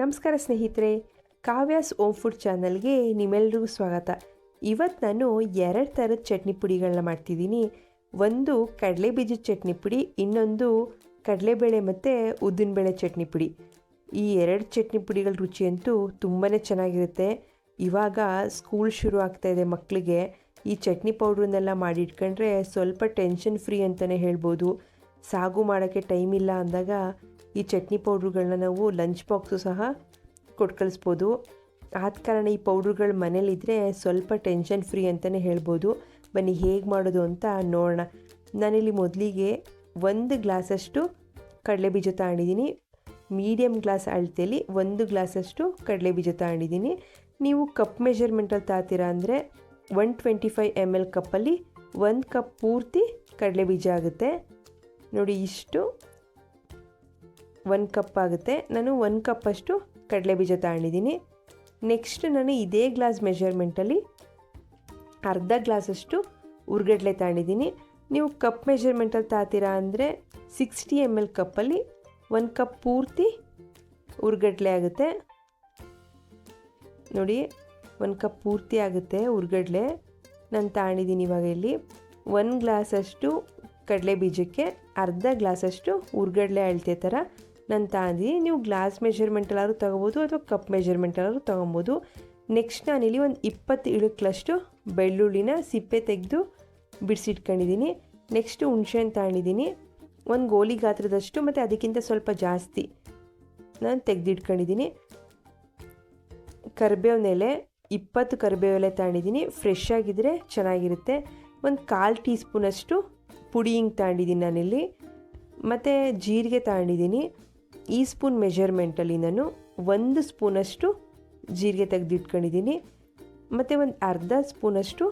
ನಮಸ್ಕಾರ ಸ್ನೇಹಿತರೆ Kavya's ohm food ಚಾನಲ್ಗೆ ನಿಮ್ಮೆಲ್ರಿಗೂ ಸ್ವಾಗತ. ಇವತ್ತು ನಾನು ಎರಡು ಥರದ ಚಟ್ನಿ ಪುಡಿಗಳನ್ನ ಮಾಡ್ತಿದ್ದೀನಿ. ಒಂದು ಕಡಲೆ ಬೀಜದ ಚಟ್ನಿ ಪುಡಿ, ಇನ್ನೊಂದು ಕಡಲೆಬೇಳೆ ಮತ್ತು ಉದ್ದಿನಬೇಳೆ ಚಟ್ನಿ ಪುಡಿ. ಈ ಎರಡು ಚಟ್ನಿ ಪುಡಿಗಳ ರುಚಿಯಂತೂ ತುಂಬಾ ಚೆನ್ನಾಗಿರುತ್ತೆ. ಇವಾಗ ಸ್ಕೂಲ್ ಶುರು ಆಗ್ತಾ ಇದೆ ಮಕ್ಕಳಿಗೆ ಈ ಚಟ್ನಿ ಪೌಡ್ರನ್ನೆಲ್ಲ ಮಾಡಿಟ್ಕೊಂಡ್ರೆ ಸ್ವಲ್ಪ ಟೆನ್ಷನ್ ಫ್ರೀ ಅಂತಲೇ ಹೇಳ್ಬೋದು. ಸಾಗು ಮಾಡೋಕ್ಕೆ ಟೈಮ್ ಇಲ್ಲ ಅಂದಾಗ ಈ ಚಟ್ನಿ ಪೌಡ್ರುಗಳನ್ನ ನಾವು ಲಂಚ್ ಬಾಕ್ಸು ಸಹ ಕೊಟ್ಟು ಕಳಿಸ್ಬೋದು ಆದ ಕಾರಣ ಈ ಪೌಡ್ರುಗಳು ಮನೇಲಿದ್ದರೆ ಸ್ವಲ್ಪ ಟೆನ್ಷನ್ ಫ್ರೀ ಅಂತಲೇ ಹೇಳ್ಬೋದು. ಬನ್ನಿ ಹೇಗೆ ಮಾಡೋದು ಅಂತ ನೋಡೋಣ. ನಾನಿಲ್ಲಿ ಮೊದಲಿಗೆ ಒಂದು ಗ್ಲಾಸಷ್ಟು ಕಡಲೆ ಬೀಜ ತಗೊಂಡಿದ್ದೀನಿ. ಮೀಡಿಯಮ್ ಗ್ಲಾಸ್ ಅಳತೆಯಲ್ಲಿ ಒಂದು ಗ್ಲಾಸಷ್ಟು ಕಡಲೆ ಬೀಜ ತಗೊಂಡಿದ್ದೀನಿ. ನೀವು ಕಪ್ ಮೆಷರ್ಮೆಂಟಲ್ಲಿ ತಾತೀರಾ ಅಂದರೆ one twenty five M L ಕಪ್ಪಲ್ಲಿ ಒಂದು ಕಪ್ ಪೂರ್ತಿ ಕಡಲೆ ಬೀಜ ಆಗುತ್ತೆ. ನೋಡಿ, ಇಷ್ಟು ಒಂದು ಕಪ್ ಆಗುತ್ತೆ. ನಾನು ಒಂದು ಕಪ್ಪಷ್ಟು ಕಡಲೆ ಬೀಜ ತಗೊಂಡಿದ್ದೀನಿ. ನೆಕ್ಸ್ಟ್ ನಾನು ಇದೇ ಗ್ಲಾಸ್ ಮೆಷರ್ಮೆಂಟಲ್ಲಿ ಅರ್ಧ ಗ್ಲಾಸಷ್ಟು ಉರ್ಗಡ್ಲೆ ತಗೊಂಡಿದ್ದೀನಿ. ನೀವು ಕಪ್ ಮೆಷರ್ಮೆಂಟಲ್ಲಿ ತಾತೀರಾ ಅಂದರೆ ಸಿಕ್ಸ್ಟಿ ಎಂ ಎಲ್ ಕಪ್ಪಲ್ಲಿ ಒಂದು ಕಪ್ ಪೂರ್ತಿ ಉರ್ಗಡ್ಲೆ ಆಗುತ್ತೆ. ನೋಡಿ, ಒಂದು ಕಪ್ ಪೂರ್ತಿ ಆಗುತ್ತೆ ಉರ್ಗಡ್ಲೆ. ನಾನು ತಗೊಂಡಿದ್ದೀನಿ ಇವಾಗ ಇಲ್ಲಿ. ಒಂದು ಗ್ಲಾಸಷ್ಟು ಕಡಲೆ ಬೀಜಕ್ಕೆ ಅರ್ಧ ಗ್ಲಾಸಷ್ಟು ಉರ್ಗಡ್ಲೆ ಅಳತೆ ಥರ. ನಾನು ತಾಂದಿ ನೀವು ಗ್ಲಾಸ್ ಮೆಷರ್ಮೆಂಟಲ್ಲಾದ್ರೂ ತೊಗೋಬೋದು ಅಥವಾ ಕಪ್ ಮೆಷರ್ಮೆಂಟಲ್ಲಾದ್ರೂ ತೊಗೊಬೋದು. ನೆಕ್ಸ್ಟ್ ನಾನಿಲ್ಲಿ ಒಂದು ಇಪ್ಪತ್ತು ಇಳುಕ್ಲಷ್ಟು ಬೆಳ್ಳುಳ್ಳಿನ ಸಿಪ್ಪೆ ತೆಗೆದು ಬಿಡಿಸಿಟ್ಕೊಂಡಿದ್ದೀನಿ ನೆಕ್ಸ್ಟ್ ಹುಣ್ಸೆಹಣ್ಣು ತಗೊಂಡಿದ್ದೀನಿ ಒಂದು ಗೋಲಿ ಗಾತ್ರದಷ್ಟು ಮತ್ತು ಅದಕ್ಕಿಂತ ಸ್ವಲ್ಪ ಜಾಸ್ತಿ ನಾನು ತೆಗೆದಿಟ್ಕೊಂಡಿದ್ದೀನಿ ಕರಿಬೇವಿನ ಎಲೆ ಇಪ್ಪತ್ತು ಕರಿಬೇವು ಎಲೆ ತಗೊಂಡಿದ್ದೀನಿ ಫ್ರೆಶ್ ಆಗಿದ್ದರೆ ಚೆನ್ನಾಗಿರುತ್ತೆ. ಒಂದು ಕಾಲು ಟೀ ಸ್ಪೂನಷ್ಟು ಪುಡಿ ಹಿಂಗೆ ತಗೊಂಡಿದ್ದೀನಿ ನಾನಿಲ್ಲಿ. ಮತ್ತು ಜೀರಿಗೆ ತಗೊಂಡಿದ್ದೀನಿ. ಈ ಸ್ಪೂನ್ ಮೆಷರ್ಮೆಂಟಲ್ಲಿ ನಾನು ಒಂದು ಸ್ಪೂನಷ್ಟು ಜೀರಿಗೆ ತೆಗೆದಿಟ್ಕೊಂಡಿದ್ದೀನಿ. ಮತ್ತು ಒಂದು ಅರ್ಧ ಸ್ಪೂನಷ್ಟು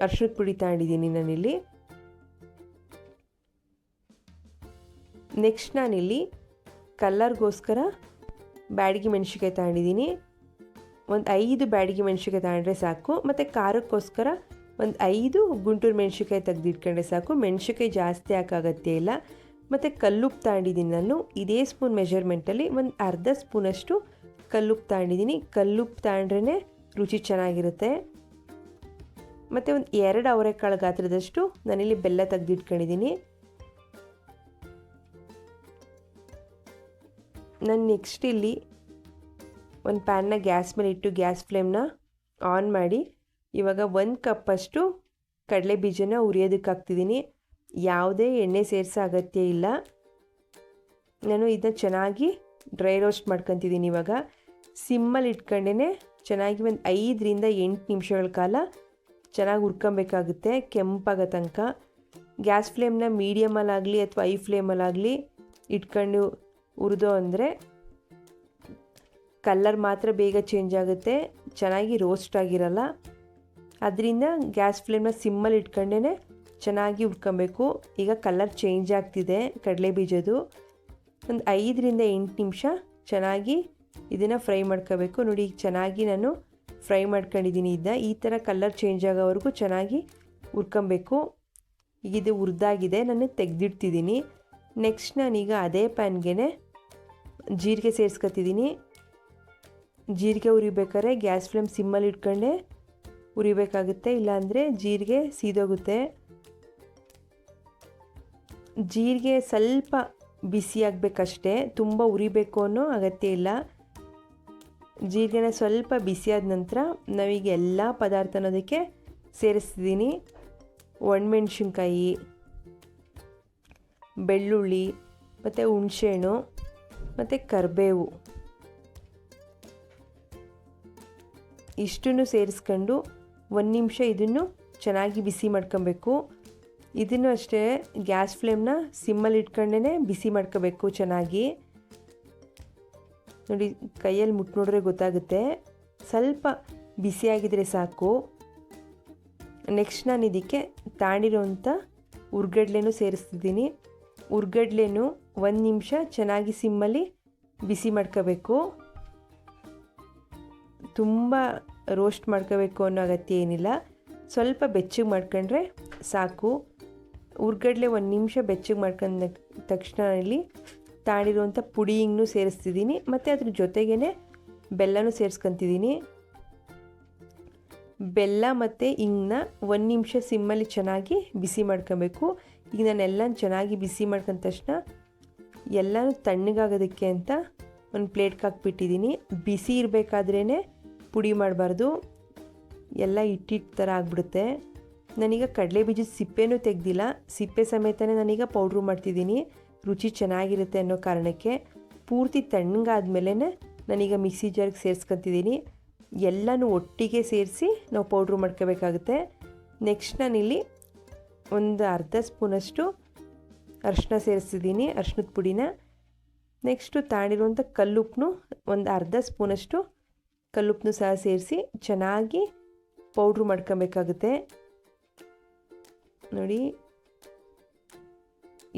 ಅರ್ಶಿಣದ ಪುಡಿ ತಗೊಂಡಿದ್ದೀನಿ ನಾನಿಲ್ಲಿ. ನೆಕ್ಸ್ಟ್ ನಾನಿಲ್ಲಿ ಕಲ್ಲರ್ಗೋಸ್ಕರ ಬ್ಯಾಡಗಿ ಮೆಣಸಿಕಾಯಿ ತಗೊಂಡಿದ್ದೀನಿ. ಒಂದು ಐದು ಬ್ಯಾಡಗಿ ಮೆಣಸಿಕಾಯಿ ತಗೊಂಡ್ರೆ ಸಾಕು. ಮತ್ತು ಖಾರಕ್ಕೋಸ್ಕರ ಒಂದು ಐದು ಗುಂಟೂರು ಮೆಣಸಿಕಾಯಿ ತೆಗೆದಿಟ್ಕೊಂಡ್ರೆ ಸಾಕು. ಮೆಣಸಿಕಾಯಿ ಜಾಸ್ತಿ ಹಾಕಾಗತ್ತೆ ಇಲ್ಲ. ಮತ್ತು ಕಲ್ಲುಪ್ಪು ತಾಂಡಿದ್ದೀನಿ ನಾನು. ಇದೇ ಸ್ಪೂನ್ ಮೆಷರ್ಮೆಂಟಲ್ಲಿ ಒಂದು ಅರ್ಧ ಸ್ಪೂನಷ್ಟು ಕಲ್ಲುಪ್ಪು ತಾಂಡಿದ್ದೀನಿ ಕಲ್ಲುಪ್ಪು ತಾಂಡ್ರೇ ರುಚಿ ಚೆನ್ನಾಗಿರುತ್ತೆ. ಮತ್ತು ಒಂದು ಎರಡು ಅವರೆಕಾಳು ಗಾತ್ರದಷ್ಟು ನಾನಿಲ್ಲಿ ಬೆಲ್ಲ ತೆಗೆದಿಟ್ಕೊಂಡಿದ್ದೀನಿ ನಾನು ನೆಕ್ಸ್ಟ್ ಇಲ್ಲಿ ಒಂದು ಪ್ಯಾನ್ನ ಗ್ಯಾಸ್ ಮೇಲೆ ಇಟ್ಟು ಗ್ಯಾಸ್ ಫ್ಲೇಮ್ನ ಆನ್ ಮಾಡಿ ಇವಾಗ ಒಂದು ಕಪ್ಪಷ್ಟು ಕಡಲೆ ಬೀಜನ ಉರಿಯೋದಕ್ಕೆ ಹಾಕ್ತಿದ್ದೀನಿ ಯಾವುದೇ ಎಣ್ಣೆ ಸೇರಿಸೋ ಅಗತ್ಯ ಇಲ್ಲ. ನಾನು ಇದನ್ನ ಚೆನ್ನಾಗಿ ಡ್ರೈ ರೋಸ್ಟ್ ಮಾಡ್ಕೊತಿದ್ದೀನಿ ಇವಾಗ. ಸಿಮ್ಮಲ್ಲಿ ಇಟ್ಕೊಂಡೇ ಚೆನ್ನಾಗಿ ಒಂದು ಐದರಿಂದ ಎಂಟು ನಿಮಿಷಗಳ ಕಾಲ ಚೆನ್ನಾಗಿ ಹುರ್ಕೊಬೇಕಾಗುತ್ತೆ, ಕೆಂಪಾಗೋ ತನಕ. ಗ್ಯಾಸ್ ಫ್ಲೇಮ್ನ ಮೀಡಿಯಮಲ್ಲಾಗಲಿ ಅಥವಾ ಐ ಫ್ಲೇಮಲ್ಲಾಗಲಿ ಇಟ್ಕೊಂಡು ಹುರಿದೋ ಅಂದರೆ ಕಲ್ಲರ್ ಮಾತ್ರ ಬೇಗ ಚೇಂಜ್ ಆಗುತ್ತೆ. ಚೆನ್ನಾಗಿ ರೋಸ್ಟ್ ಆಗಿರಲ್ಲ. ಅದರಿಂದ ಗ್ಯಾಸ್ ಫ್ಲೇಮ್ನ ಸಿಮ್ಮಲ್ಲಿ ಇಟ್ಕೊಂಡೇ ಚೆನ್ನಾಗಿ ಹುರ್ಕೊಬೇಕು. ಈಗ ಕಲರ್ ಚೇಂಜ್ ಆಗ್ತಿದೆ ಕಡಲೆ ಬೀಜದು ಒಂದು ಐದರಿಂದ ಎಂಟು ನಿಮಿಷ ಚೆನ್ನಾಗಿ ಇದನ್ನು ಫ್ರೈ ಮಾಡ್ಕೋಬೇಕು. ನೋಡಿ, ಈಗ ಚೆನ್ನಾಗಿ ನಾನು ಫ್ರೈ ಮಾಡ್ಕೊಂಡಿದ್ದೀನಿ. ಇದ್ದ ಈ ಥರ ಕಲರ್ ಚೇಂಜ್ ಆಗೋವರೆಗೂ ಚೆನ್ನಾಗಿ ಹುರ್ಕೊಬೇಕು. ಈಗ ಇದು ಹುರಿದಾಗಿದೆ, ನಾನು ತೆಗೆದಿಡ್ತಿದ್ದೀನಿ. ನೆಕ್ಸ್ಟ್ ನಾನೀಗ ಅದೇ ಪ್ಯಾನ್ಗೆ ಜೀರಿಗೆ ಸೇರಿಸ್ಕೊತಿದ್ದೀನಿ. ಜೀರಿಗೆ ಉರಿಬೇಕಾದ್ರೆ ಗ್ಯಾಸ್ ಫ್ಲೇಮ್ ಸಿಮ್ಮಲ್ಲಿ ಇಟ್ಕೊಂಡೆ ಉರಿಬೇಕಾಗುತ್ತೆ, ಇಲ್ಲಾಂದರೆ ಜೀರಿಗೆ ಸೀದೋಗುತ್ತೆ. ಜೀರಿಗೆ ಸ್ವಲ್ಪ ಬಿಸಿಯಾಗಬೇಕಷ್ಟೇ ತುಂಬ ಉರಿಬೇಕು ಅನ್ನೋ ಅಗತ್ಯ ಇಲ್ಲ. ಜೀರಿಗೆನ ಸ್ವಲ್ಪ ಬಿಸಿಯಾದ ನಂತರ ನಾವೀಗ ಎಲ್ಲ ಪದಾರ್ಥ ಅದಕ್ಕೆ ಸೇರಿಸ್ತಿದ್ದೀನಿ ಒಣಮೆಣ್ಸಿನ್ಕಾಯಿ, ಬೆಳ್ಳುಳ್ಳಿ, ಮತ್ತು ಹುಣಸೆಹಣ್ಣು, ಮತ್ತು ಕರಿಬೇವು. ಇಷ್ಟನ್ನು ಸೇರಿಸ್ಕೊಂಡು ಒಂದು ನಿಮಿಷ ಇದನ್ನು ಚೆನ್ನಾಗಿ ಬಿಸಿ ಮಾಡ್ಕೊಬೇಕು. ಇದನ್ನು ಅಷ್ಟೇ ಗ್ಯಾಸ್ ಫ್ಲೇಮ್ನ ಸಿಮ್ಮಲ್ಲಿ ಇಟ್ಕೊಂಡೇ ಬಿಸಿ ಮಾಡ್ಕೋಬೇಕು ಚೆನ್ನಾಗಿ. ನೋಡಿ, ಕೈಯಲ್ಲಿ ಮುಟ್ಟು ನೋಡಿದ್ರೆ ಗೊತ್ತಾಗುತ್ತೆ. ಸ್ವಲ್ಪ ಬಿಸಿಯಾಗಿದ್ದರೆ ಸಾಕು. ನೆಕ್ಸ್ಟ್ ನಾನು ಇದಕ್ಕೆ ತಾಂಡಿರೋಂಥ ಉರ್ಗಡ್ಲೆನೂ ಸೇರಿಸ್ತಿದ್ದೀನಿ. ಉರ್ಗಡ್ಲೆನೂ ಒಂದು ನಿಮಿಷ ಚೆನ್ನಾಗಿ ಸಿಮ್ಮಲ್ಲಿ ಬಿಸಿ ಮಾಡ್ಕೋಬೇಕು. ತುಂಬ ರೋಸ್ಟ್ ಮಾಡ್ಕೋಬೇಕು ಅನ್ನೋ ಅಗತ್ಯ ಏನಿಲ್ಲ. ಸ್ವಲ್ಪ ಬೆಚ್ಚಗೆ ಮಾಡ್ಕೊಂಡ್ರೆ ಸಾಕು. ಉರ್ಗಡಲೆ ಒಂದು ನಿಮಿಷ ಬೆಚ್ಚಗೆ ಮಾಡ್ಕೊಂಡ ತಕ್ಷಣ ಇಲ್ಲಿ ತಾಳಿರುವಂಥ ಪುಡಿ ಹಿಂಗೂ ಸೇರಿಸ್ತಿದ್ದೀನಿ. ಮತ್ತು ಅದ್ರ ಜೊತೆಗೇ ಬೆಲ್ಲನೂ ಸೇರಿಸ್ಕೊತಿದ್ದೀನಿ. ಬೆಲ್ಲ ಮತ್ತು ಹಿಂಗನ್ನ ಒಂದು ನಿಮಿಷ ಸಿಮ್ಮಲ್ಲಿ ಚೆನ್ನಾಗಿ ಬಿಸಿ ಮಾಡ್ಕೊಬೇಕು. ಈಗ ನಾನು ನಾನೆಲ್ಲ ಚೆನ್ನಾಗಿ ಬಿಸಿ ಮಾಡ್ಕೊಂಡ ತಕ್ಷಣ ಎಲ್ಲನೂ ತಣ್ಣಗಾಗೋದಕ್ಕೆ ಅಂತ ಒಂದು ಪ್ಲೇಟ್ಗೆ ಹಾಕ್ಬಿಟ್ಟಿದ್ದೀನಿ. ಬಿಸಿ ಇರಬೇಕಾದ್ರೇ ಪುಡಿ ಮಾಡಬಾರ್ದು. ಎಲ್ಲ ಇಟ್ಟಿಟ್ಟು ಥರ ಆಗಿಬಿಡುತ್ತೆ. ನಾನೀಗ ಕಡಲೆ ಬೀಜದ ಸಿಪ್ಪೆನೂ ತೆಗ್ದಿಲ್ಲ. ಸಿಪ್ಪೆ ಸಮೇತನೇ ನಾನೀಗ ಪೌಡ್ರು ಮಾಡ್ತಿದ್ದೀನಿ. ರುಚಿ ಚೆನ್ನಾಗಿರುತ್ತೆ ಅನ್ನೋ ಕಾರಣಕ್ಕೆ ಪೂರ್ತಿ ತಣ್ಣಗಾದ್ಮೇಲೆ ನಾನೀಗ ಮಿಕ್ಸಿ ಜಾರ್ಗೆ ಸೇರಿಸ್ಕೊತಿದ್ದೀನಿ. ಎಲ್ಲನೂ ಒಟ್ಟಿಗೆ ಸೇರಿಸಿ ನಾವು ಪೌಡ್ರು ಮಾಡ್ಕೋಬೇಕಾಗುತ್ತೆ. ನೆಕ್ಸ್ಟ್ ನಾನಿಲ್ಲಿ ಒಂದು ಅರ್ಧ ಸ್ಪೂನಷ್ಟು ಅರಿಶಿನ ಸೇರಿಸ್ತಿದ್ದೀನಿ ಅರ್ಶಿನದ ಪುಡಿನ. ನೆಕ್ಸ್ಟು ತಾಣಿರುವಂಥ ಕಲ್ಲುಪ್ಪನ್ನು ಒಂದು ಅರ್ಧ ಸ್ಪೂನಷ್ಟು ಕಲ್ಲುಪ್ಪನ್ನು ಸಹ ಸೇರಿಸಿ ಚೆನ್ನಾಗಿ ಪೌಡ್ರ್ ಮಾಡ್ಕೊಬೇಕಾಗುತ್ತೆ. ನೋಡಿ,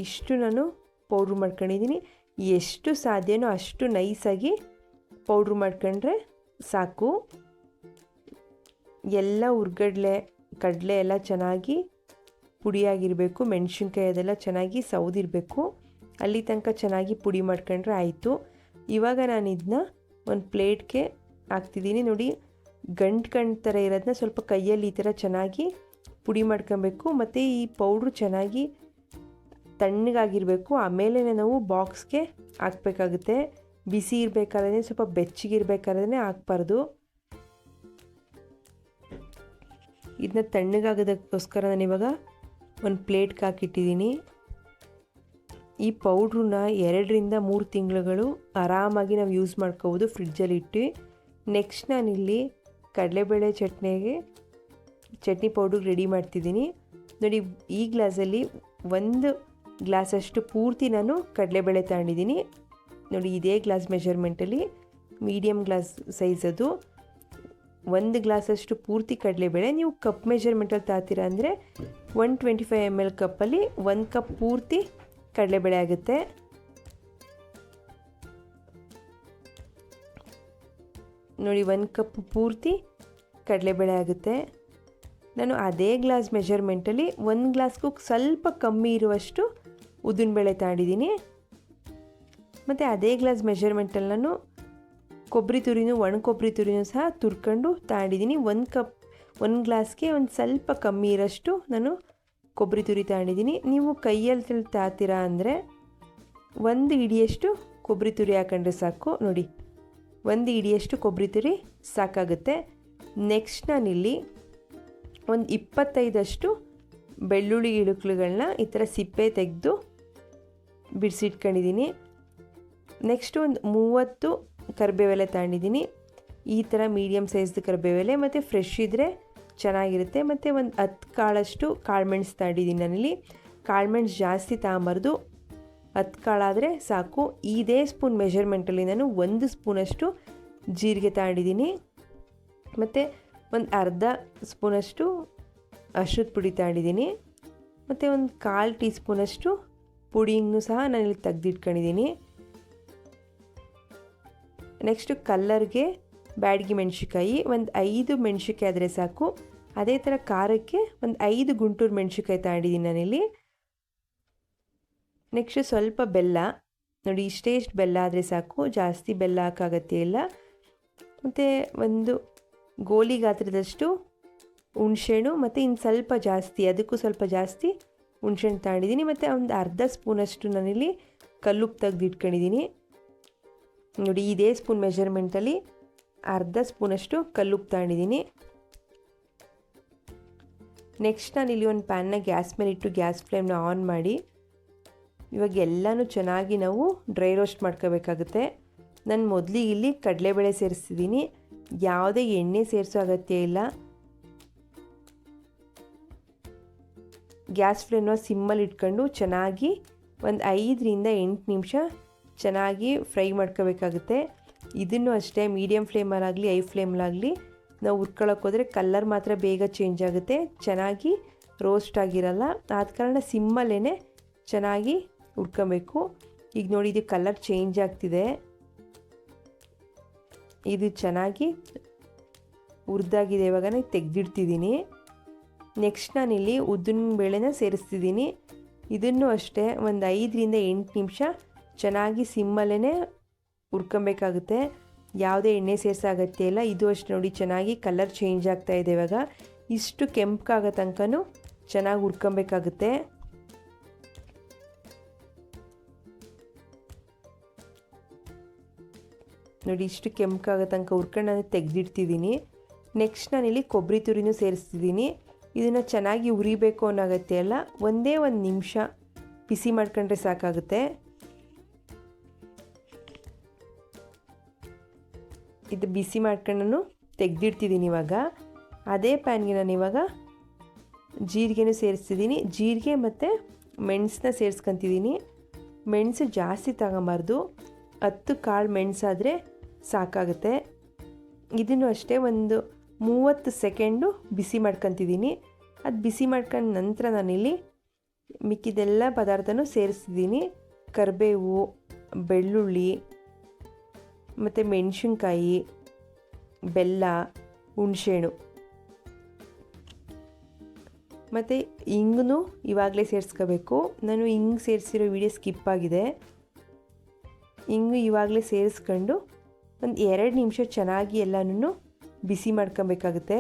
ಇಷ್ಟು ನಾನು ಪೌಡ್ರು ಮಾಡ್ಕೊಂಡಿದ್ದೀನಿ. ಎಷ್ಟು ಸಾಧ್ಯನೋ ಅಷ್ಟು ನೈಸಾಗಿ ಪೌಡ್ರ್ ಮಾಡ್ಕೊಂಡ್ರೆ ಸಾಕು. ಎಲ್ಲ ಹುರ್ಗಡ್ಲೆ, ಕಡಲೆ ಎಲ್ಲ ಚೆನ್ನಾಗಿ ಪುಡಿಯಾಗಿರಬೇಕು. ಮೆಣಸಿನ್ಕಾಯಿ ಅದೆಲ್ಲ ಚೆನ್ನಾಗಿ ಸೌದಿರಬೇಕು ಅಲ್ಲಿ ತನಕ ಚೆನ್ನಾಗಿ ಪುಡಿ ಮಾಡ್ಕೊಂಡ್ರೆ ಆಯಿತು. ಇವಾಗ ನಾನು ಇದನ್ನ ಒಂದು ಪ್ಲೇಟ್ಗೆ ಹಾಕ್ತಿದ್ದೀನಿ. ನೋಡಿ, ಗಂಟು ಗಂಟು ಥರ ಇರೋದನ್ನ ಸ್ವಲ್ಪ ಕೈಯಲ್ಲಿ ಈ ಥರ ಚೆನ್ನಾಗಿ ಪುಡಿ ಮಾಡ್ಕೊಬೇಕು. ಮತ್ತು ಈ ಪೌಡ್ರು ಚೆನ್ನಾಗಿ ತಣ್ಣಗಾಗಿರಬೇಕು. ಆಮೇಲೆ ನಾವು ಬಾಕ್ಸ್ಗೆ ಹಾಕ್ಬೇಕಾಗುತ್ತೆ. ಬಿಸಿ ಇರಬೇಕಾದ್ರೆ ಸ್ವಲ್ಪ ಬೆಚ್ಚಗಿರ್ಬೇಕಾದ್ರೆ ಹಾಕ್ಬಾರ್ದು. ಇದನ್ನ ತಣ್ಣಗಾಗೋದಕ್ಕೋಸ್ಕರ ನಾನು ಇವಾಗ ಒಂದು ಪ್ಲೇಟ್ಗೆ ಹಾಕಿಟ್ಟಿದ್ದೀನಿ. ಈ ಪೌಡ್ರನ್ನ ಎರಡರಿಂದ ಮೂರು ತಿಂಗಳುಗಳು ಆರಾಮಾಗಿ ನಾವು ಯೂಸ್ ಮಾಡ್ಕೋಬೋದು. ಫ್ರಿಡ್ಜಲ್ಲಿ ಇಟ್ಟು. ನೆಕ್ಸ್ಟ್ ನಾನಿಲ್ಲಿ ಕಡಲೆಬೇಳೆ ಚಟ್ನಿಗೆ ಚಟ್ನಿ ಪೌಡ್ರ್ ರೆಡಿ ಮಾಡ್ತಿದ್ದೀನಿ. ನೋಡಿ, ಈ ಗ್ಲಾಸಲ್ಲಿ ಒಂದು ಗ್ಲಾಸಷ್ಟು ಪೂರ್ತಿ ನಾನು ಕಡಲೆಬೇಳೆ ತಗೊಂಡಿದ್ದೀನಿ. ನೋಡಿ, ಇದೇ ಗ್ಲಾಸ್ ಮೆಷರ್ಮೆಂಟಲ್ಲಿ ಮೀಡಿಯಮ್ ಗ್ಲಾಸ್ ಸೈಜ್ ಅದು. ಒಂದು ಗ್ಲಾಸಷ್ಟು ಪೂರ್ತಿ ಕಡಲೆಬೇಳೆ. ನೀವು ಕಪ್ ಮೆಷರ್ಮೆಂಟಲ್ಲಿ ತಾತೀರ ಅಂದರೆ one twenty five M L ಕಪ್ಪಲ್ಲಿ ಒಂದು ಕಪ್ ಪೂರ್ತಿ ಕಡಲೆಬೇಳೆ ಆಗುತ್ತೆ. ನೋಡಿ, ಒಂದು ಕಪ್ ಪೂರ್ತಿ ಕಡಲೆಬೇಳೆ ಆಗುತ್ತೆ. ನಾನು ಅದೇ ಗ್ಲಾಸ್ ಮೆಷರ್ಮೆಂಟಲ್ಲಿ ಒಂದು ಗ್ಲಾಸ್ಗೂ ಸ್ವಲ್ಪ ಕಮ್ಮಿ ಇರುವಷ್ಟು ಉದ್ದಿನಬೇಳೆ ತಾಡಿದ್ದೀನಿ. ಮತ್ತು ಅದೇ ಗ್ಲಾಸ್ ಮೆಷರ್ಮೆಂಟಲ್ಲಿ ನಾನು ಕೊಬ್ಬರಿ ತುರಿನೂ, ಒಣ ಕೊಬ್ಬರಿ ತುರಿನೂ ಸಹ ತುರ್ಕೊಂಡು ತಗೊಂಡಿದ್ದೀನಿ ಒಂದು ಕಪ್ ಒಂದು ಗ್ಲಾಸ್ಗೆ ಒಂದು ಸ್ವಲ್ಪ ಕಮ್ಮಿ ಇರೋಷ್ಟು ನಾನು ಕೊಬ್ಬರಿ ತುರಿ ತಗೊಂಡಿದ್ದೀನಿ ನೀವು ಕೈಯಲ್ಲಿ ತಾತೀರಾ ಅಂದರೆ ಒಂದು ಇಡಿಯಷ್ಟು ಕೊಬ್ಬರಿ ತುರಿ ಹಾಕೊಂಡ್ರೆ ಸಾಕು. ನೋಡಿ ಒಂದು ಹಿಡಿಯಷ್ಟು ಕೊಬ್ಬರಿ ತುರಿ ಸಾಕಾಗುತ್ತೆ. ನೆಕ್ಸ್ಟ್ ನಾನಿಲ್ಲಿ ಒಂದು ಇಪ್ಪತ್ತೈದಷ್ಟು ಬೆಳ್ಳುಳ್ಳಿ ಇಳುಕ್ಳುಗಳನ್ನ ಈ ಥರ ಸಿಪ್ಪೆ ತೆಗೆದು ಬಿಡಿಸಿಟ್ಕೊಂಡಿದ್ದೀನಿ. ನೆಕ್ಸ್ಟ್ ಒಂದು ಮೂವತ್ತು ಕರಿಬೇವೆಲೆ ತಗೊಂಡಿದ್ದೀನಿ. ಈ ಥರ ಮೀಡಿಯಮ್ ಸೈಜ್ದು ಕರಿಬೇವೆಲೆ ಮತ್ತು ಫ್ರೆಶ್ ಇದ್ದರೆ ಚೆನ್ನಾಗಿರುತ್ತೆ. ಮತ್ತು ಒಂದು ಹತ್ತು ಕಾಳಷ್ಟು ಕಾಳುಮೆಣ್ಸು ತಗೊಂಡಿದ್ದೀನಿ ನಾನಿಲ್ಲಿ. ಕಾಳುಮೆಣ್ಸು ಜಾಸ್ತಿ ತಗೊಂಬಾರ್ದು. ಹತ್ತು ಕಾಳಾದರೆ ಸಾಕು. ಇದೇ ಸ್ಪೂನ್ ಮೆಷರ್ಮೆಂಟಲ್ಲಿ ನಾನು ಒಂದು ಸ್ಪೂನಷ್ಟು ಜೀರಿಗೆ ತಗೊಂಡಿದ್ದೀನಿ ಮತ್ತು ಒಂದು ಅರ್ಧ ಸ್ಪೂನಷ್ಟು ಅಶ್ರದ ಪುಡಿ ತಗೊಂಡಿದ್ದೀನಿ ಮತ್ತು ಒಂದು ಕಾಲು ಟೀ ಸ್ಪೂನಷ್ಟು ಪುಡಿಯನ್ನು ಸಹ ನಾನಿಲ್ಲಿ ತೆಗ್ದಿಟ್ಕೊಂಡಿದ್ದೀನಿ. ನೆಕ್ಸ್ಟು ಕಲ್ಲರ್ಗೆ ಬ್ಯಾಡಗಿ ಮೆಣಸಿಕಾಯಿ ಒಂದು ಐದು ಮೆಣಸಿಕಾಯಿ ಆದರೆ ಸಾಕು. ಅದೇ ಥರ ಖಾರಕ್ಕೆ ಒಂದು ಐದು ಗುಂಟೂರು ಮೆಣಸಿಕಾಯಿ ತಗೊಂಡಿದ್ದೀನಿ ನಾನಿಲ್ಲಿ. ನೆಕ್ಸ್ಟ್ ಸ್ವಲ್ಪ ಬೆಲ್ಲ, ನೋಡಿ ಇಷ್ಟೇ ಇಷ್ಟು ಬೆಲ್ಲ ಆದರೆ ಸಾಕು, ಜಾಸ್ತಿ ಬೆಲ್ಲ ಹಾಕಾಗತ್ತೆ ಇಲ್ಲ. ಮತ್ತು ಒಂದು ಗೋಲಿ ಗಾತ್ರದಷ್ಟು ಹುಣ್ಸೆಹಣ್ಣು ಮತ್ತು ಇನ್ನು ಸ್ವಲ್ಪ ಜಾಸ್ತಿ, ಅದಕ್ಕೂ ಸ್ವಲ್ಪ ಜಾಸ್ತಿ ಹುಣ್ಸೆಹಣ್ಣು ತಗೊಂಡಿದ್ದೀನಿ. ಮತ್ತು ಒಂದು ಅರ್ಧ ಸ್ಪೂನಷ್ಟು ನಾನಿಲ್ಲಿ ಕಲ್ಲುಪ್ಪು ತೆಗ್ದು ಇಟ್ಕೊಂಡಿದ್ದೀನಿ ನೋಡಿ ಇದೇ ಸ್ಪೂನ್ ಮೆಷರ್ಮೆಂಟಲ್ಲಿ ಅರ್ಧ ಸ್ಪೂನಷ್ಟು ಕಲ್ಲುಪ್ಪು ತಗೊಂಡಿದ್ದೀನಿ. ನೆಕ್ಸ್ಟ್ ನಾನು ಇಲ್ಲಿ ಒಂದು ಪ್ಯಾನ್ನ ಗ್ಯಾಸ್ ಮೇಲೆ ಇಟ್ಟು ಗ್ಯಾಸ್ ಫ್ಲೇಮ್ನ ಆನ್ ಮಾಡಿ ಇವಾಗ ಎಲ್ಲನೂ ಚೆನ್ನಾಗಿ ನಾವು ಡ್ರೈ ರೋಸ್ಟ್ ಮಾಡ್ಕೋಬೇಕಾಗುತ್ತೆ. ನಾನು ಮೊದಲಿಗೆ ಇಲ್ಲಿ ಕಡಲೆಬೇಳೆ ಸೇರಿಸ್ತಿದ್ದೀನಿ ಯಾವುದೇ ಎಣ್ಣೆ ಸೇರಿಸೋ ಅಗತ್ಯ ಇಲ್ಲ. ಗ್ಯಾಸ್ ಫ್ಲೇಮ್ನ ಸಿಮ್ಮಲ್ಲಿ ಇಟ್ಕೊಂಡು ಚೆನ್ನಾಗಿ ಒಂದು ಐದರಿಂದ ಎಂಟು ನಿಮಿಷ ಚೆನ್ನಾಗಿ ಫ್ರೈ ಮಾಡ್ಕೋಬೇಕಾಗುತ್ತೆ. ಇದನ್ನು ಅಷ್ಟೇ ಮೀಡಿಯಮ್ ಫ್ಲೇಮಲ್ಲಾಗಲಿ ಐ ಫ್ಲೇಮಲ್ಲಾಗಲಿ ನಾವು ಹುರ್ಕೊಳ್ಳೋಕೆ ಹೋದರೆ ಕಲ್ಲರ್ ಮಾತ್ರ ಬೇಗ ಚೇಂಜ್ ಆಗುತ್ತೆ. ಚೆನ್ನಾಗಿ ರೋಸ್ಟ್ ಆಗಿರಲ್ಲ. ಆದ ಕಾರಣ ಸಿಮ್ಮಲ್ಲೇ ಚೆನ್ನಾಗಿ ಹುರ್ಕೊಬೇಕು. ಈಗ ನೋಡಿ, ಇದು ಕಲರ್ ಚೇಂಜ್ ಆಗ್ತಿದೆ. ಇದು ಚೆನ್ನಾಗಿ ಹುರಿದಾಗಿದೆ. ಇವಾಗ ನಾನು ತೆಗೆದಿಡ್ತಿದ್ದೀನಿ. ನೆಕ್ಸ್ಟ್ ನಾನಿಲ್ಲಿ ಉದ್ದಿನ ಬೇಳೆನ ಸೇರಿಸ್ತಿದ್ದೀನಿ. ಇದನ್ನು ಅಷ್ಟೇ, ಒಂದು ಐದರಿಂದ ಎಂಟು ನಿಮಿಷ ಚೆನ್ನಾಗಿ ಸಿಮ್ಮಲ್ಲೇ ಹುರ್ಕೊಬೇಕಾಗುತ್ತೆ. ಯಾವುದೇ ಎಣ್ಣೆ ಸೇರಿಸೋ ಅಗತ್ಯ ಇಲ್ಲ. ಇದು ಅಷ್ಟು ನೋಡಿ, ಚೆನ್ನಾಗಿ ಕಲರ್ ಚೇಂಜ್ ಆಗ್ತಾ ಇದೆ ಇವಾಗ. ಇಷ್ಟು ಕೆಂಪಗಾಗೋ ತನಕನೂ ಚೆನ್ನಾಗಿ ಹುರ್ಕೊಬೇಕಾಗುತ್ತೆ. ನೋಡಿ, ಇಷ್ಟು ಕೆಂಪಾಗೋ ತನಕ ಹುರ್ಕೊಂಡು ನಾನು ತೆಗೆದಿಡ್ತಿದ್ದೀನಿ. ನೆಕ್ಸ್ಟ್ ನಾನಿಲ್ಲಿ ಕೊಬ್ಬರಿ ತುರಿನೂ ಸೇರಿಸ್ತಿದ್ದೀನಿ. ಇದನ್ನು ಚೆನ್ನಾಗಿ ಉರಿಬೇಕು ಅನ್ನೋ ಅಲ್ಲ? ಒಂದೇ ಒಂದು ನಿಮಿಷ ಬಿಸಿ ಮಾಡ್ಕೊಂಡ್ರೆ ಸಾಕಾಗುತ್ತೆ. ಇದು ಬಿಸಿ ಮಾಡ್ಕೊಂಡು ತೆಗೆದಿಡ್ತಿದ್ದೀನಿ ಇವಾಗ. ಅದೇ ಪ್ಯಾನ್ಗೆ ನಾನು ಇವಾಗ ಜೀರಿಗೆನೂ ಸೇರಿಸ್ತಿದ್ದೀನಿ. ಜೀರಿಗೆ ಮತ್ತು ಮೆಣಸನ್ನ ಸೇರಿಸ್ಕೊತಿದ್ದೀನಿ. ಮೆಣಸು ಜಾಸ್ತಿ ತಗೊಬಾರ್ದು. ಹತ್ತು ಕಾಳು ಮೆಣಸಾದರೆ ಸಾಕಾಗುತ್ತೆ. ಇದನ್ನು ಅಷ್ಟೇ ಒಂದು ಮೂವತ್ತು ಸೆಕೆಂಡು ಬಿಸಿ ಮಾಡ್ಕೊತಿದ್ದೀನಿ. ಅದು ಬಿಸಿ ಮಾಡ್ಕೊಂಡ ನಂತರ ನಾನಿಲ್ಲಿ ಮಿಕ್ಕಿದೆಲ್ಲ ಪದಾರ್ಥನೂ ಸೇರಿಸ್ತಿದ್ದೀನಿ. ಕರಿಬೇವು, ಬೆಳ್ಳುಳ್ಳಿ, ಮತ್ತು ಮೆಣಸಿನ್ಕಾಯಿ, ಬೆಲ್ಲ, ಹುಣಸೆಹಣ್ಣು. ಮತ್ತು ಹಿಂಗೂ ಇವಾಗಲೇ ಸೇರಿಸ್ಕೋಬೇಕು. ನಾನು ಹಿಂಗೆ ಸೇರಿಸಿರೋ ವಿಡಿಯೋ ಸ್ಕಿಪ್ ಆಗಿದೆ. ಹಿಂಗು ಇವಾಗಲೇ ಸೇರಿಸ್ಕೊಂಡು ಒಂದು ಎರಡು ನಿಮಿಷ ಚೆನ್ನಾಗಿ ಎಲ್ಲನೂ ಬಿಸಿ ಮಾಡ್ಕೊಬೇಕಾಗುತ್ತೆ.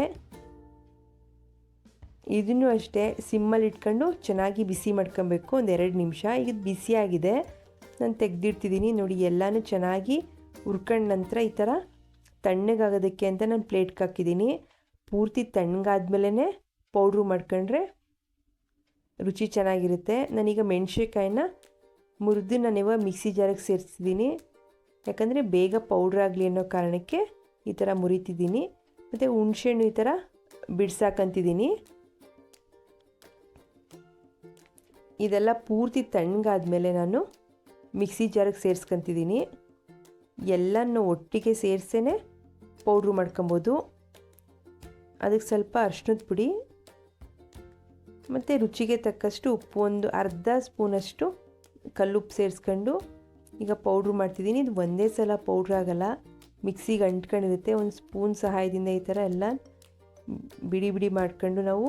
ಇದನ್ನು ಅಷ್ಟೇ ಸಿಮ್ಮಲ್ಲಿ ಇಟ್ಕೊಂಡು ಚೆನ್ನಾಗಿ ಬಿಸಿ ಮಾಡ್ಕೊಬೇಕು. ಒಂದು ಎರಡು ನಿಮಿಷ. ಈಗ ಬಿಸಿಯಾಗಿದೆ ನಾನು ತೆಗೆದಿಡ್ತಿದ್ದೀನಿ ನೋಡಿ, ಎಲ್ಲನೂ ಚೆನ್ನಾಗಿ ಹುರ್ಕೊಂಡ ನಂತರ ಈ ಥರ ತಣ್ಣಗಾಗೋದಕ್ಕೆ ಅಂತ ನಾನು ಪ್ಲೇಟ್ಗೆ ಹಾಕಿದ್ದೀನಿ ಪೂರ್ತಿ ತಣ್ಣಗಾದ್ಮೇಲೆ ಪೌಡ್ರು ಮಾಡ್ಕೊಂಡ್ರೆ ರುಚಿ ಚೆನ್ನಾಗಿರುತ್ತೆ. ನಾನೀಗ ಮೆಣಸಿನ್ಕಾಯಿನ ಮುರಿದು ನಾನಿವಾಗ ಮಿಕ್ಸಿ ಜಾರಿಗೆ ಸೇರಿಸ್ತಿದ್ದೀನಿ ಯಾಕಂದರೆ ಬೇಗ ಪೌಡ್ರ್ ಆಗಲಿ ಅನ್ನೋ ಕಾರಣಕ್ಕೆ ಈ ಥರ ಮುರಿತಿದ್ದೀನಿ. ಮತ್ತು ಹುಣಸೆಹಣ್ಣು ಈ ಥರ ಬಿಡ್ಸಾಕಂತಿದ್ದೀನಿ. ಇದೆಲ್ಲ ಪೂರ್ತಿ ತಣ್ಣಗಾದ್ಮೇಲೆ ನಾನು ಮಿಕ್ಸಿ ಜಾರಿಗೆ ಸೇರಿಸ್ಕೊತಿದ್ದೀನಿ. ಎಲ್ಲನೂ ಒಟ್ಟಿಗೆ ಸೇರಿಸೇ ಪೌಡ್ರು ಮಾಡ್ಕೊಬೋದು. ಅದಕ್ಕೆ ಸ್ವಲ್ಪ ಅರ್ಶಿನದ ಪುಡಿ, ಮತ್ತು ರುಚಿಗೆ ತಕ್ಕಷ್ಟು ಉಪ್ಪು, ಒಂದು ಅರ್ಧ ಸ್ಪೂನಷ್ಟು ಕಲ್ಲುಪ್ಪು ಸೇರಿಸ್ಕೊಂಡು ಈಗ ಪೌಡ್ರ್ ಮಾಡ್ತಿದ್ದೀನಿ. ಇದು ಒಂದೇ ಸಲ ಪೌಡ್ರ್ ಆಗೋಲ್ಲ. ಮಿಕ್ಸಿಗೆ ಅಂಟ್ಕೊಂಡಿರುತ್ತೆ. ಒಂದು ಸ್ಪೂನ್ ಸಹಾಯದಿಂದ ಈ ಥರ ಎಲ್ಲ ಬಿಡಿ ಬಿಡಿ ಮಾಡ್ಕೊಂಡು ನಾವು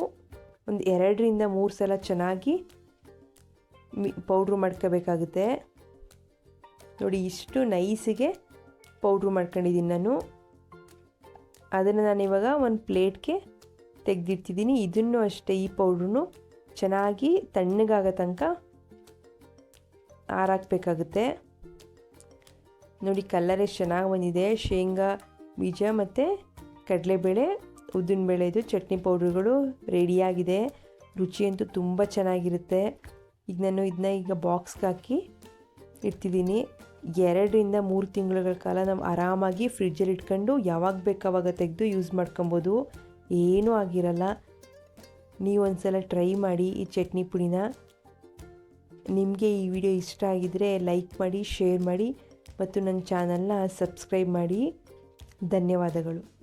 ಒಂದು ಎರಡರಿಂದ ಮೂರು ಸಲ ಚೆನ್ನಾಗಿ ಮಿ ಪೌಡ್ರ್ ಮಾಡ್ಕೋಬೇಕಾಗುತ್ತೆ. ನೋಡಿ, ಇಷ್ಟು ನೈಸಿಗೆ ಪೌಡ್ರ್ ಮಾಡ್ಕೊಂಡಿದ್ದೀನಿ ನಾನು. ಅದನ್ನು ನಾನು ಇವಾಗ ಒಂದು ಪ್ಲೇಟ್ಗೆ ತೆಗೆದಿಡ್ತಿದ್ದೀನಿ. ಇದನ್ನು ಅಷ್ಟೇ ಈ ಪೌಡ್ರೂ ಚೆನ್ನಾಗಿ ತಣ್ಣಗಾಗೋ ತನಕ ಆರಾಕಬೇಕಾಗುತ್ತೆ. ನೋಡಿ ಕಲ್ಲರ್ ಎಷ್ಟು ಚೆನ್ನಾಗಿ ಬಂದಿದೆ. ಶೇಂಗಾ, ಬೀಜ ಮತ್ತು ಕಡಲೆಬೇಳೆ ಉದ್ದಿನಬೇಳೆದು ಚಟ್ನಿ ಪೌಡ್ರುಗಳು ರೆಡಿಯಾಗಿದೆ ರುಚಿಯಂತೂ ತುಂಬ ಚೆನ್ನಾಗಿರುತ್ತೆ. ಈಗ ನಾನು ಇದನ್ನ ಈಗ ಬಾಕ್ಸ್ಗೆ ಹಾಕಿ ಇಡ್ತಿದ್ದೀನಿ. ಎರಡರಿಂದ ಮೂರು ತಿಂಗಳ ಕಾಲ ನಾವು ಆರಾಮಾಗಿ ಫ್ರಿಡ್ಜಲ್ಲಿ ಇಟ್ಕೊಂಡು ಯಾವಾಗ ಬೇಕಾವಾಗ ತೆಗೆದು ಯೂಸ್ ಮಾಡ್ಕೊಬೋದು. ಏನೂ ಆಗಿರಲ್ಲ. ನೀವು ಒಂದ್ಸಲ ಟ್ರೈ ಮಾಡಿ ಈ ಚಟ್ನಿ ಪುಡಿನ. ನಿಮಗೆ ಈ ವಿಡಿಯೋ ಇಷ್ಟ ಆಗಿದರೆ ಲೈಕ್ ಮಾಡಿ ಶೇರ್ ಮಾಡಿ. ಮತ್ತು ನನ್ನ ಚಾನಲ್ನ ಸಬ್ಸ್ಕ್ರೈಬ್ ಮಾಡಿ. ಧನ್ಯವಾದಗಳು.